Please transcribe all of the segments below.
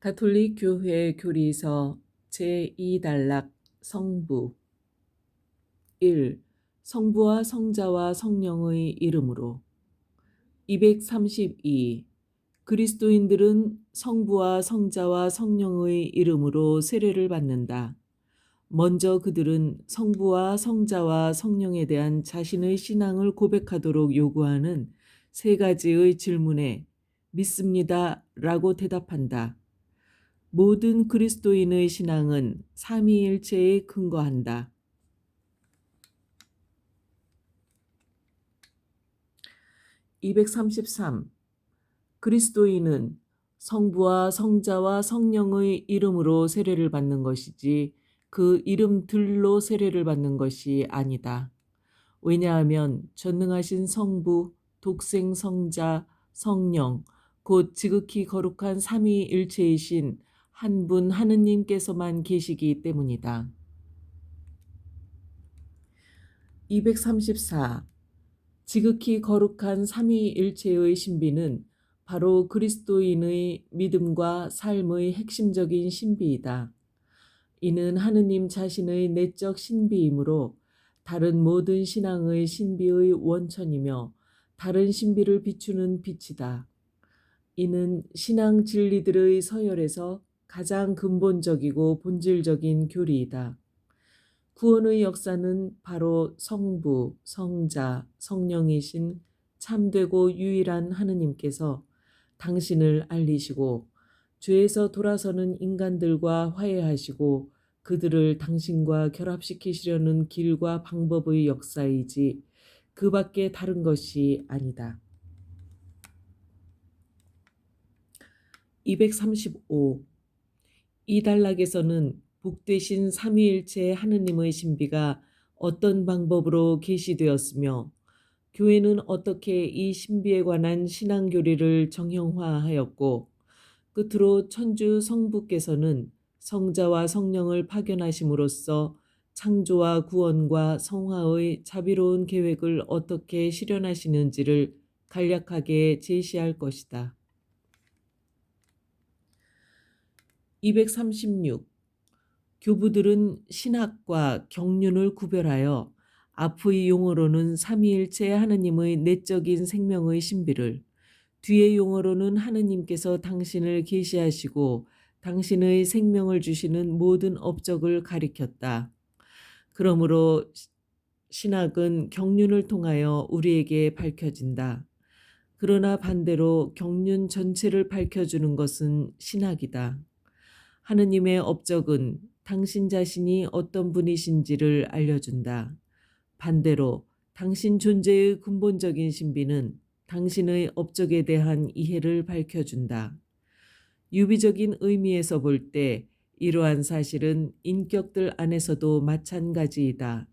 가톨릭 교회 교리서 제2단락 성부 1. 성부와 성자와 성령의 이름으로 232. 그리스도인들은 성부와 성자와 성령의 이름으로 세례를 받는다. 먼저 그들은 성부와 성자와 성령에 대한 자신의 신앙을 고백하도록 요구하는 세 가지의 질문에 믿습니다 라고 대답한다. 모든 그리스도인의 신앙은 삼위일체에 근거한다. 233. 그리스도인은 성부와 성자와 성령의 이름으로 세례를 받는 것이지 그 이름들로 세례를 받는 것이 아니다. 왜냐하면 전능하신 성부, 독생 성자, 성령, 곧 지극히 거룩한 삼위일체이신 한 분 하느님께서만 계시기 때문이다. 234. 지극히 거룩한 삼위일체의 신비는 바로 그리스도인의 믿음과 삶의 핵심적인 신비이다. 이는 하느님 자신의 내적 신비이므로 다른 모든 신앙의 신비의 원천이며 다른 신비를 비추는 빛이다. 이는 신앙 진리들의 서열에서 가장 근본적이고 본질적인 교리이다. 구원의 역사는 바로 성부, 성자, 성령이신 참되고 유일한 하느님께서 당신을 알리시고 죄에서 돌아서는 인간들과 화해하시고 그들을 당신과 결합시키시려는 길과 방법의 역사이지 그 밖에 다른 것이 아니다. 235. 이 단락에서는 복되신 삼위일체 하느님의 신비가 어떤 방법으로 계시되었으며 교회는 어떻게 이 신비에 관한 신앙 교리를 정형화하였고 끝으로 천주 성부께서는 성자와 성령을 파견하심으로써 창조와 구원과 성화의 자비로운 계획을 어떻게 실현하시는지를 간략하게 제시할 것이다. 236. 교부들은 신학과 경륜을 구별하여 앞의 용어로는 삼위일체 하느님의 내적인 생명의 신비를 뒤의 용어로는 하느님께서 당신을 계시하시고 당신의 생명을 주시는 모든 업적을 가리켰다. 그러므로 신학은 경륜을 통하여 우리에게 밝혀진다. 그러나 반대로 경륜 전체를 밝혀주는 것은 신학이다. 하느님의 업적은 당신 자신이 어떤 분이신지를 알려준다. 반대로 당신 존재의 근본적인 신비는 당신의 업적에 대한 이해를 밝혀준다. 유비적인 의미에서 볼 때 이러한 사실은 인격들 안에서도 마찬가지이다.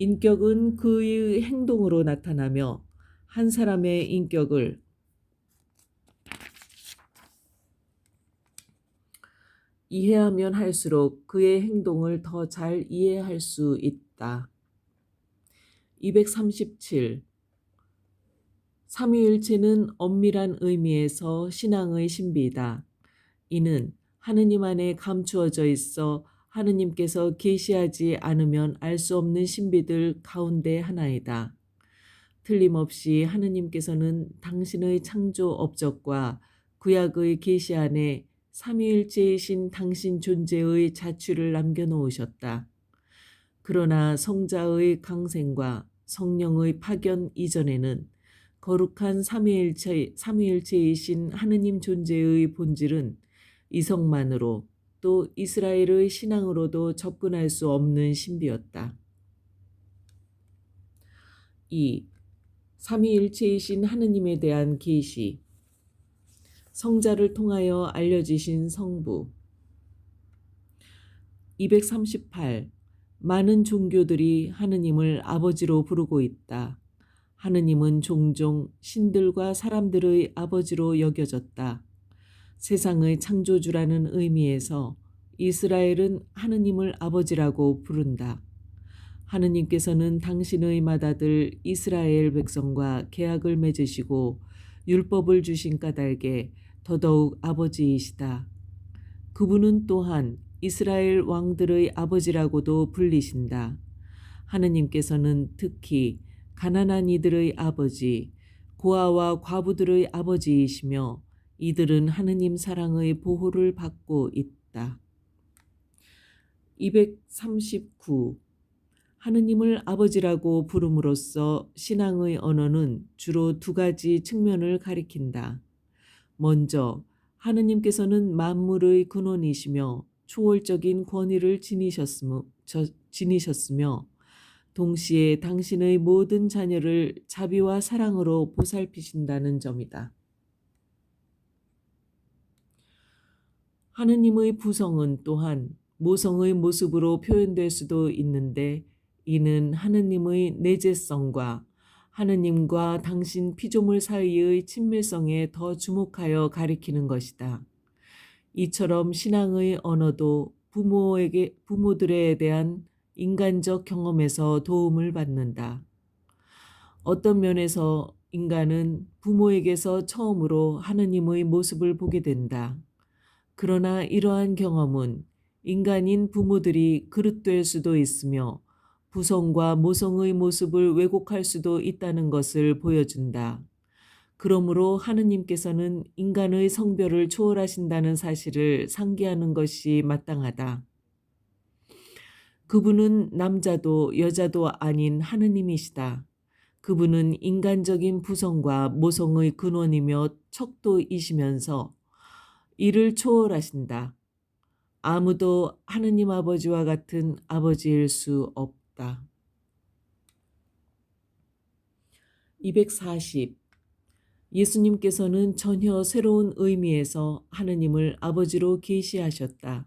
인격은 그의 행동으로 나타나며 한 사람의 인격을 이해하면 할수록 그의 행동을 더 잘 이해할 수 있다. 237. 삼위일체는 엄밀한 의미에서 신앙의 신비이다. 이는 하느님 안에 감추어져 있어 하느님께서 계시하지 않으면 알 수 없는 신비들 가운데 하나이다. 틀림없이 하느님께서는 당신의 창조 업적과 구약의 계시 안에 삼위일체이신 당신 존재의 자취를 남겨놓으셨다. 그러나 성자의 강생과 성령의 파견 이전에는 거룩한 삼위일체, 삼위일체이신 하느님 존재의 본질은 이성만으로 또 이스라엘의 신앙으로도 접근할 수 없는 신비였다. 2. 삼위일체이신 하느님에 대한 계시 성자를 통하여 알려지신 성부 238. 많은 종교들이 하느님을 아버지로 부르고 있다. 하느님은 종종 신들과 사람들의 아버지로 여겨졌다. 세상의 창조주라는 의미에서 이스라엘은 하느님을 아버지라고 부른다. 하느님께서는 당신의 맏아들 이스라엘 백성과 계약을 맺으시고 율법을 주신 까닭에 더더욱 아버지이시다. 그분은 또한 이스라엘 왕들의 아버지라고도 불리신다. 하느님께서는 특히 가난한 이들의 아버지, 고아와 과부들의 아버지이시며 이들은 하느님 사랑의 보호를 받고 있다. 239. 하느님을 아버지라고 부름으로써 신앙의 언어는 주로 두 가지 측면을 가리킨다. 먼저 하느님께서는 만물의 근원이시며 초월적인 권위를 지니셨으며, 저, 지니셨으며 동시에 당신의 모든 자녀를 자비와 사랑으로 보살피신다는 점이다. 하느님의 부성은 또한 모성의 모습으로 표현될 수도 있는데 이는 하느님의 내재성과 하느님과 당신 피조물 사이의 친밀성에 더 주목하여 가리키는 것이다. 이처럼 신앙의 언어도 부모에게 부모들에 대한 인간적 경험에서 도움을 받는다. 어떤 면에서 인간은 부모에게서 처음으로 하느님의 모습을 보게 된다. 그러나 이러한 경험은 인간인 부모들이 그릇될 수도 있으며 부성과 모성의 모습을 왜곡할 수도 있다는 것을 보여준다. 그러므로 하느님께서는 인간의 성별을 초월하신다는 사실을 상기하는 것이 마땅하다. 그분은 남자도 여자도 아닌 하느님이시다. 그분은 인간적인 부성과 모성의 근원이며 척도이시면서 이를 초월하신다. 아무도 하느님 아버지와 같은 아버지일 수 없다. 240. 예수님께서는 전혀 새로운 의미에서 하느님을 아버지로 계시하셨다.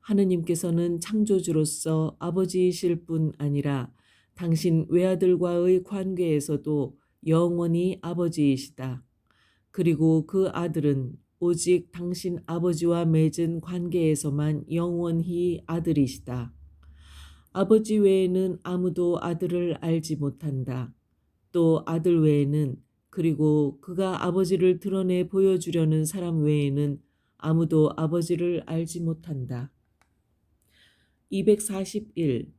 하느님께서는 창조주로서 아버지이실 뿐 아니라 당신 외아들과의 관계에서도 영원히 아버지이시다. 그리고 그 아들은 오직 당신 아버지와 맺은 관계에서만 영원히 아들이시다. 아버지 외에는 아무도 아들을 알지 못한다. 또 아들 외에는 그리고 그가 아버지를 드러내 보여주려는 사람 외에는 아무도 아버지를 알지 못한다. 241.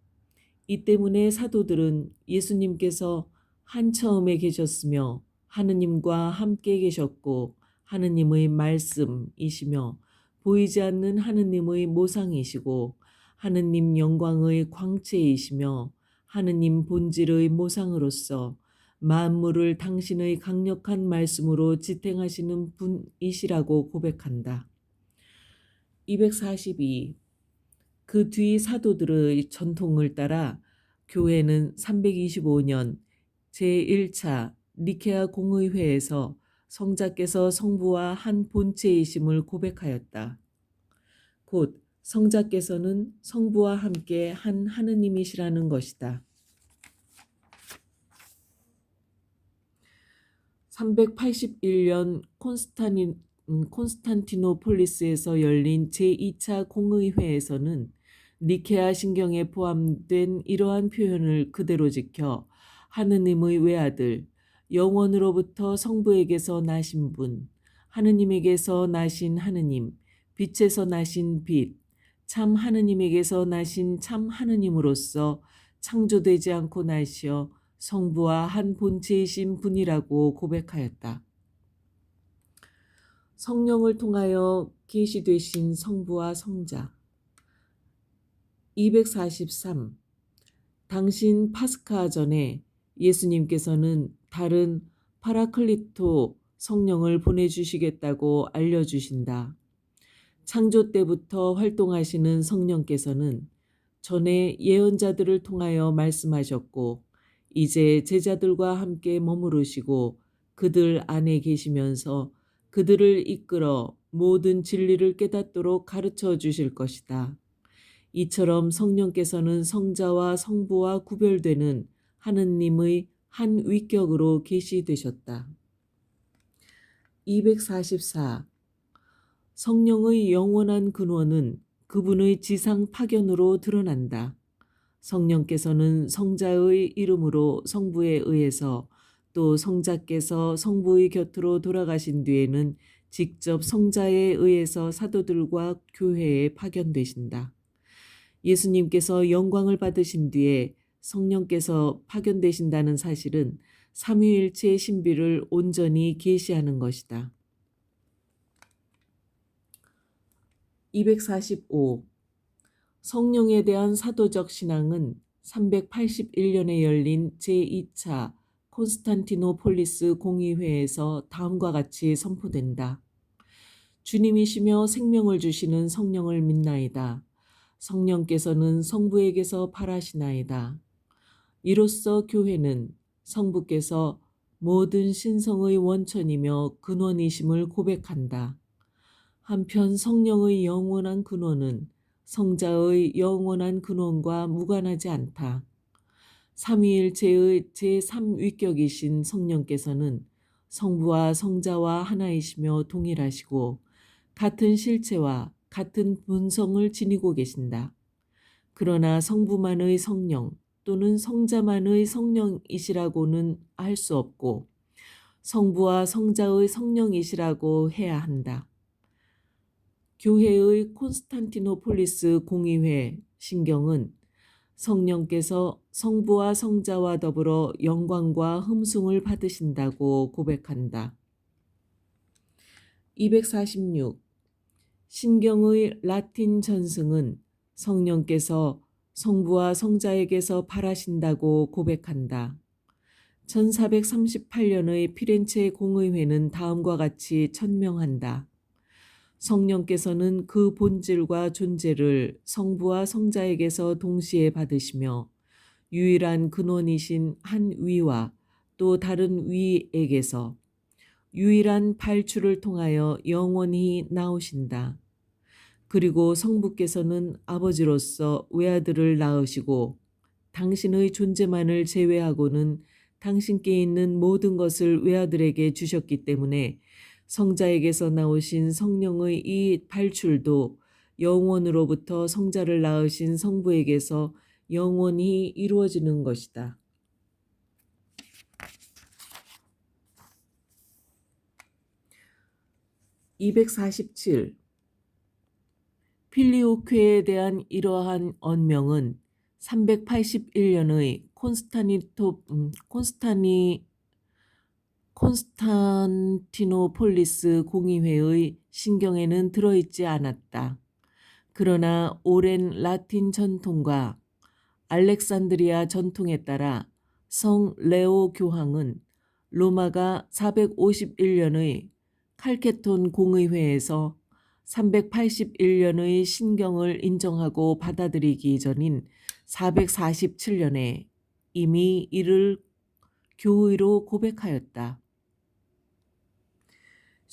이 때문에 사도들은 예수님께서 한 처음에 계셨으며 하느님과 함께 계셨고 하느님의 말씀이시며 보이지 않는 하느님의 모상이시고 하느님 영광의 광채이시며 하느님 본질의 모상으로서 만물을 당신의 강력한 말씀으로 지탱하시는 분이시라고 고백한다. 242. 그 뒤 사도들의 전통을 따라 교회는 325년 제1차 니케아 공의회에서 성자께서 성부와 한 본체이심을 고백하였다. 곧 성자께서는 성부와 함께 한 하느님이시라는 것이다. 381년 콘스타니, 음, 콘스탄티노폴리스에서 열린 제2차 공의회에서는 니케아 신경에 포함된 이러한 표현을 그대로 지켜 하느님의 외아들, 영원으로부터 성부에게서 나신 분, 하느님에게서 나신 하느님, 빛에서 나신 빛, 참 하느님에게서 나신 참 하느님으로서 창조되지 않고 나시어 성부와 한 본체이신 분이라고 고백하였다. 성령을 통하여 계시되신 성부와 성자 243. 당신 파스카 전에 예수님께서는 다른 파라클리토 성령을 보내주시겠다고 알려주신다. 창조 때부터 활동하시는 성령께서는 전에 예언자들을 통하여 말씀하셨고 이제 제자들과 함께 머무르시고 그들 안에 계시면서 그들을 이끌어 모든 진리를 깨닫도록 가르쳐 주실 것이다. 이처럼 성령께서는 성자와 성부와 구별되는 하느님의 한 위격으로 계시되셨다. 244. 성령의 영원한 근원은 그분의 지상 파견으로 드러난다. 성령께서는 성자의 이름으로 성부에 의해서 또 성자께서 성부의 곁으로 돌아가신 뒤에는 직접 성자에 의해서 사도들과 교회에 파견되신다. 예수님께서 영광을 받으신 뒤에 성령께서 파견되신다는 사실은 삼위일체의 신비를 온전히 계시하는 것이다. 245. 성령에 대한 사도적 신앙은 381년에 열린 제2차 콘스탄티노폴리스 공의회에서 다음과 같이 선포된다. 주님이시며 생명을 주시는 성령을 믿나이다. 성령께서는 성부에게서 발하시나이다. 이로써 교회는 성부께서 모든 신성의 원천이며 근원이심을 고백한다. 한편 성령의 영원한 근원은 성자의 영원한 근원과 무관하지 않다. 삼위일체의 제3위격이신 성령께서는 성부와 성자와 하나이시며 동일하시고 같은 실체와 같은 본성을 지니고 계신다. 그러나 성부만의 성령 또는 성자만의 성령이시라고는 할 수 없고 성부와 성자의 성령이시라고 해야 한다. 교회의 콘스탄티노폴리스 공의회 신경은 성령께서 성부와 성자와 더불어 영광과 흠숭을 받으신다고 고백한다. 246. 신경의 라틴 전승은 성령께서 성부와 성자에게서 발하신다고 고백한다. 1438년의 피렌체 공의회는 다음과 같이 천명한다. 성령께서는 그 본질과 존재를 성부와 성자에게서 동시에 받으시며 유일한 근원이신 한 위와 또 다른 위에게서 유일한 발출을 통하여 영원히 나오신다. 그리고 성부께서는 아버지로서 외아들을 낳으시고 당신의 존재만을 제외하고는 당신께 있는 모든 것을 외아들에게 주셨기 때문에 성자에게서 나오신 성령의 이 발출도 영원으로부터 성자를 낳으신 성부에게서 영원히 이루어지는 것이다. (247) 필리오케에 대한 이러한 언명은 381년의 콘스타니토 음, 콘스타니 콘스탄티노폴리스 공의회의 신경에는 들어있지 않았다. 그러나 오랜 라틴 전통과 알렉산드리아 전통에 따라 성 레오 교황은 로마가 451년의 칼케톤 공의회에서 381년의 신경을 인정하고 받아들이기 전인 447년에 이미 이를 교의로 고백하였다.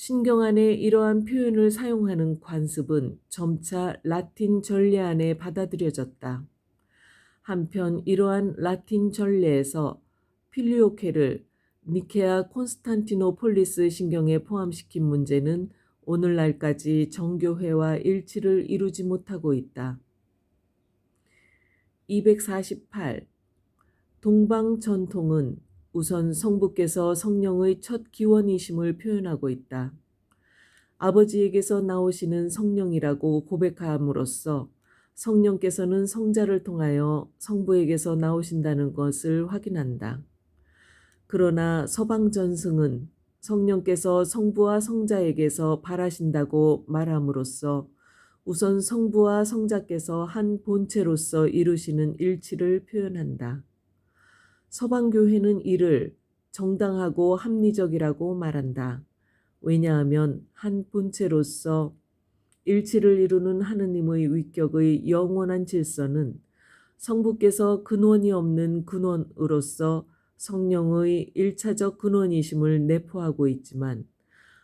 신경 안에 이러한 표현을 사용하는 관습은 점차 라틴 전례 안에 받아들여졌다. 한편 이러한 라틴 전례에서 필리오케를 니케아 콘스탄티노폴리스 신경에 포함시킨 문제는 오늘날까지 정교회와 일치를 이루지 못하고 있다. 248. 동방 전통은 우선 성부께서 성령의 첫 기원이심을 표현하고 있다. 아버지에게서 나오시는 성령이라고 고백함으로써 성령께서는 성자를 통하여 성부에게서 나오신다는 것을 확인한다. 그러나 서방 전승은 성령께서 성부와 성자에게서 발하신다고 말함으로써 우선 성부와 성자께서 한 본체로서 이루시는 일치를 표현한다. 서방교회는 이를 정당하고 합리적이라고 말한다. 왜냐하면 한 본체로서 일치를 이루는 하느님의 위격의 영원한 질서는 성부께서 근원이 없는 근원으로서 성령의 일차적 근원이심을 내포하고 있지만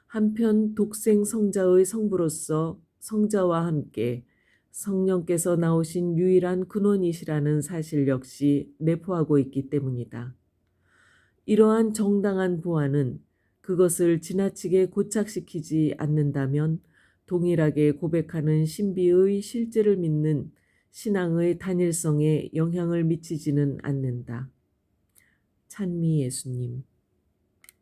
한편 독생 성자의 성부로서 성자와 함께 성령께서 나오신 유일한 근원이시라는 사실 역시 내포하고 있기 때문이다. 이러한 정당한 보완은 그것을 지나치게 고착시키지 않는다면 동일하게 고백하는 신비의 실제를 믿는 신앙의 단일성에 영향을 미치지는 않는다. 찬미 예수님